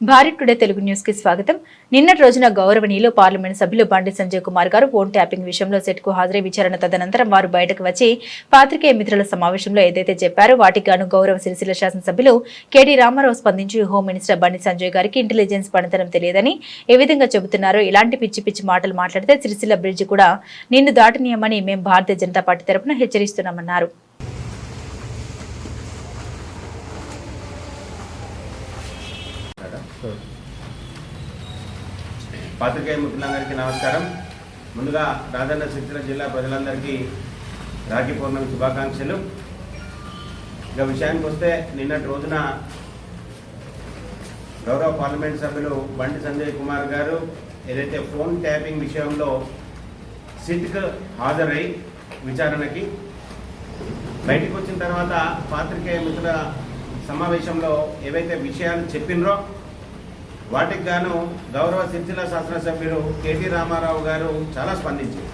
Bharat today Telugu న్యూస్కి స్వాగతం. నిన్నటి రోజున గౌరవనీయులు పార్లమెంట్ సభ్యులు బండి సంజయ్ కుమార్ గారు ఫోన్ ట్యాపింగ్ విషయంలో సెట్కు హాజరై విచారణ తదనంతరం వారు బయటకు వచ్చి పాత్రికేయ మిత్రుల సమావేశంలో ఏదైతే చెప్పారో వాటికి గాను గౌరవ సిరిసిల్ల శాసనసభ్యులు కెడి రామారావు స్పందించి హోం మినిస్టర్ బండి సంజయ్ గారికి ఇంటెలిజెన్స్ పనితనం తెలియదని ఏ విధంగా చెబుతున్నారో ఇలాంటి పిచ్చి పిచ్చి మాటలు మాట్లాడితే సిరిసిల్ల బ్రిడ్జ్ కూడా నిన్ను దాటనీయమని మేము భారతీయ జనతా పార్టీ తరఫున హెచ్చరిస్తున్నామన్నారు. పాత్రికేయ మిత్రులందరికీ నమస్కారం. ముందుగా రాజన్న సిరిసిల్ల జిల్లా ప్రజలందరికీ రాఖీ పౌర్ణమి శుభాకాంక్షలు. ఇక విషయానికి వస్తే నిన్నటి రోజున గౌరవ పార్లమెంట్ సభ్యులు బండి సంజయ్ కుమార్ గారు ఏదైతే ఫోన్ ట్యాపింగ్ విషయంలో సిట్కు హాజరై విచారణకి బయటకు వచ్చిన తర్వాత పాత్రికేయ మిత్రుల సమావేశంలో ఏవైతే విషయాలు చెప్పినరో వాటికి గాను గౌరవ సిరిసిల్ల శాసనసభ్యులు కేటీ రామారావు గారు చాలా స్పందించారు.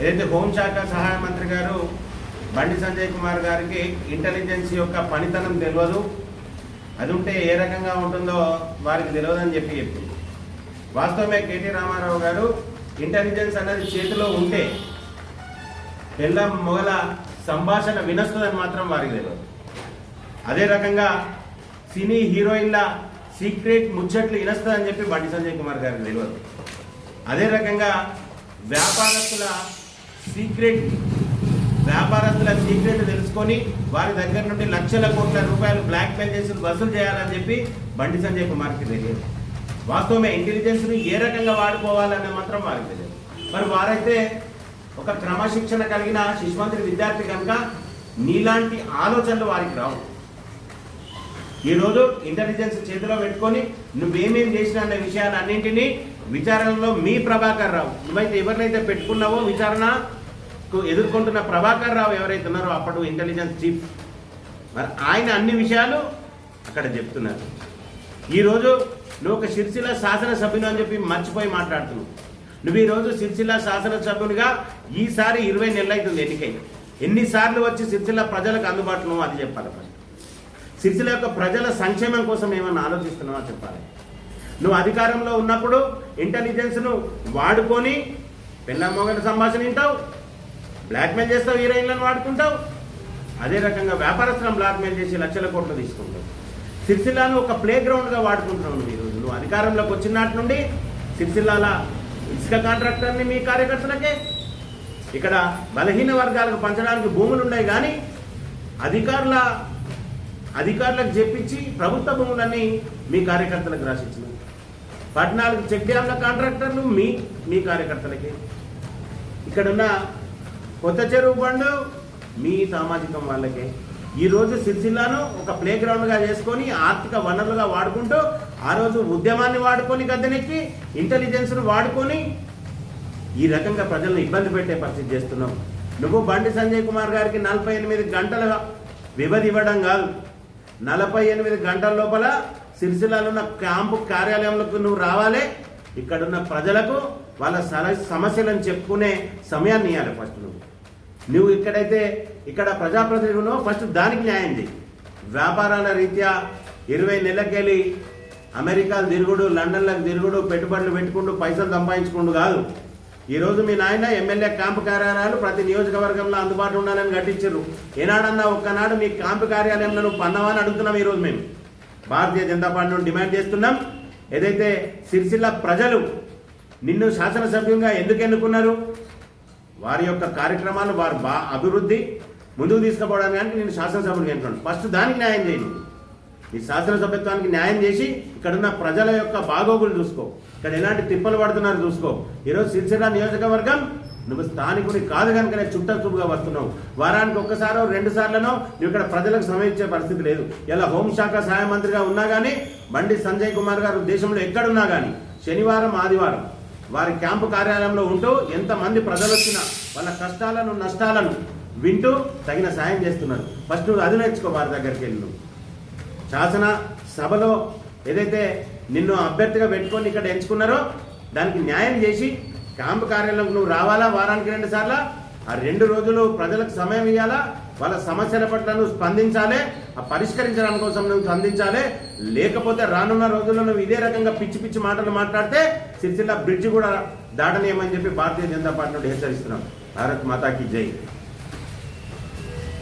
ఏదైతే హోంశాఖ సహాయ మంత్రి గారు బండి సంజయ్ కుమార్ గారికి ఇంటెలిజెన్స్ యొక్క పనితనం తెలియదు అది ఉంటే ఏ రకంగా ఉంటుందో వారికి తెలియదని చెప్పి చెప్పింది. వాస్తవమే కేటీ రామారావు గారు ఇంటెలిజెన్స్ అనేది చేతిలో ఉంటే పిల్ల మొగల సంభాషణ వినస్తుందని మాత్రం వారికి తెలియదు. అదే రకంగా సినీ హీరోయిన్ల సీక్రెట్ ముచ్చట్లు ఇనస్తుందని చెప్పి బండి సంజయ్ కుమార్ గారికి తెలియదు. అదే రకంగా వ్యాపారస్తుల సీక్రెట్ వ్యాపారస్తుల సీక్రెట్ తెలుసుకొని వారి దగ్గర నుండి లక్షల కోట్ల రూపాయలు బ్లాక్ మెయిల్ చేసి వసూలు చేయాలని చెప్పి బండి సంజయ్ కుమార్కి తెలియదు. వాస్తవమే ఇంటెలిజెన్స్ని ఏ రకంగా వాడుకోవాలనే మాత్రం వారికి తెలియదు. మరి వారైతే ఒక క్రమశిక్షణ కలిగిన శిశుమంత్రి విద్యార్థి కనుక నీలాంటి ఆలోచనలు వారికి రావు. ఈరోజు ఇంటెలిజెన్స్ చేతిలో పెట్టుకొని నువ్వేమేం చేసినా అనే విషయాలన్నింటినీ విచారణలో మీ ప్రభాకర్ రావు నువ్వైతే ఎవరినైతే పెట్టుకున్నావో విచారణకు ఎదుర్కొంటున్న ప్రభాకర్ రావు ఎవరైతే ఉన్నారో అప్పుడు ఇంటెలిజెన్స్ చీఫ్ మరి ఆయన అన్ని విషయాలు అక్కడ చెప్తున్నారు. ఈరోజు నువ్వు ఒక సిరిసిల్ల శాసనసభ్యులు అని చెప్పి మర్చిపోయి మాట్లాడుతున్నావు. నువ్వు ఈరోజు సిరిసిల్ల శాసనసభ్యునిగా ఈసారి ఇరవై నెలలు అవుతుంది ఎన్నికై ఎన్నిసార్లు వచ్చి సిరిసిల్ల ప్రజలకు అందుబాటులో అది చెప్పాలి సిరిసిల యొక్క ప్రజల సంక్షేమం కోసం ఏమన్నా ఆలోచిస్తున్నావా చెప్పాలి? నువ్వు అధికారంలో ఉన్నప్పుడు ఇంటెలిజెన్స్ను వాడుకొని పిల్ల సంభాషణ వింటావు బ్లాక్మెయిల్ చేస్తావు హీరోయిన్లను వాడుకుంటావు. అదే రకంగా వ్యాపారస్తులను బ్లాక్మెయిల్ చేసి లక్షల కోట్లు తీసుకుంటావు. సిరిసిల్లాను ఒక ప్లే గ్రౌండ్గా వాడుకుంటున్నావు నువ్వు ఈరోజు. నువ్వు అధికారంలోకి వచ్చిన నాటి నుండి సిరిసిల్లాల ఇసుక కాంట్రాక్టర్ని మీ కార్యకర్తలకే ఇక్కడ బలహీన వర్గాలకు పంచడానికి భూములు ఉన్నాయి కానీ అధికారుల అధికారులకు చెప్పించి ప్రభుత్వ భూములన్నీ మీ కార్యకర్తలకు రాసిచ్చిన. పద్నాలుగు చెక్ డ్యాంల కాంట్రాక్టర్లు మీ మీ కార్యకర్తలకి. ఇక్కడున్న కొత్త చెరువు బండు మీ సామాజికం వాళ్ళకే. ఈరోజు సిరిసిల్లాను ఒక ప్లే గ్రౌండ్గా చేసుకొని ఆర్థిక వనరులుగా వాడుకుంటూ ఆ రోజు ఉద్యమాన్ని వాడుకొని గద్దెనెక్కి ఇంటెలిజెన్స్ను వాడుకొని ఈ రకంగా ప్రజలను ఇబ్బంది పెట్టే పరిస్థితి చేస్తున్నావు నువ్వు బండి సంజయ్ కుమార్ గారికి నలభై ఎనిమిది గంటల వ్యవధి ఇవ్వడం కాదు. నలభై ఎనిమిది గంటల లోపల సిరిసిల్లాలో ఉన్న క్యాంపు కార్యాలయంలోకి నువ్వు రావాలి. ఇక్కడున్న ప్రజలకు వాళ్ళ సర- సమస్యలను చెప్పుకునే సమయాన్ని ఇవ్వాలి ఫస్ట్ నువ్వు. నువ్వు ఇక్కడైతే ఇక్కడ ప్రజాప్రతినిధులు ఫస్ట్ దానికి న్యాయం చేయి వ్యాపారాల రీత్యా ఇరవై నెలలకెళ్ళి అమెరికాలు తిరుగుడు లండన్లకు తిరుగుడు పెట్టుబడులు పెట్టుకుంటూ పైసలు సంపాదించుకుంటూ కాదు. ఈరోజు మీ నాయన ఎమ్మెల్యే క్యాంపు కార్యాలయాలు ప్రతి నియోజకవర్గంలో అందుబాటులో ఉండాలని కట్టించారు ఏనాడన్నా ఒక్కనాడు మీ క్యాంపు కార్యాలయంలో నువ్వు అడుగుతున్నాం ఈరోజు మేము. భారతీయ జనతా పార్టీ నుండి డిమాండ్ చేస్తున్నాం. ఏదైతే సిరిసిల్ల ప్రజలు నిన్ను శాసనసభ్యంగా ఎందుకు ఎన్నుకున్నారు? వారి యొక్క కార్యక్రమాలు వారు బా అభివృద్ధి ముందుకు తీసుకుపోవడానికి నేను శాసనసభ్యులు ఎన్నుకున్నాను. ఫస్ట్ దానికి న్యాయం చేయండి. ఈ శాసనసభ్యత్వానికి న్యాయం చేసి ఇక్కడున్న ప్రజల యొక్క బాగోగులు చూసుకో. ఇక్కడ ఎలాంటి తిప్పలు పడుతున్నారు చూసుకో. ఈరోజు సిరిసిల్ల నియోజకవర్గం నువ్వు స్థానికుడి కాదు కనుక నేను చుట్టం చూపుగా వస్తున్నావు. వారానికి ఒక్కసారో రెండు సార్లనో నువ్వు ఇక్కడ ప్రజలకు సమయించే పరిస్థితి లేదు. ఇలా హోంశాఖ సహాయ మంత్రిగా ఉన్నా కానీ బండి సంజయ్ కుమార్ గారు దేశంలో ఎక్కడున్నా కానీ శనివారం ఆదివారం వారి క్యాంపు కార్యాలయంలో ఉంటూ ఎంతమంది ప్రజలు వచ్చినా వాళ్ళ కష్టాలను నష్టాలను వింటూ తగిన సాయం చేస్తున్నారు. ఫస్ట్ నువ్వు అది నేర్చుకో వారి దగ్గరికి వెళ్ళి. నువ్వు శాసన సభలో ఏదైతే నిన్ను అభ్యర్థిగా పెట్టుకొని ఇక్కడ ఎంచుకున్నారో దానికి న్యాయం చేసి క్యాంపు కార్యాలయంలో నువ్వు రావాలా? వారానికి రెండు సార్లు? ఆ రెండు రోజులు ప్రజలకు సమయం ఇవ్వాలా వాళ్ళ సమస్యల పట్ల నువ్వు స్పందించాలి? ఆ పరిష్కరించడం కోసం నువ్వు స్పందించాలి? లేకపోతే రానున్న రోజుల్లో నువ్వు ఇదే రకంగా పిచ్చి పిచ్చి మాటలు మాట్లాడితే సిరిసిల్ల బ్రిడ్జ్ కూడా దాటనీయమని చెప్పి భారతీయ జనతా పార్టీ నుండి హెచ్చరిస్తున్నాం. భారత్ మాతాకి జై.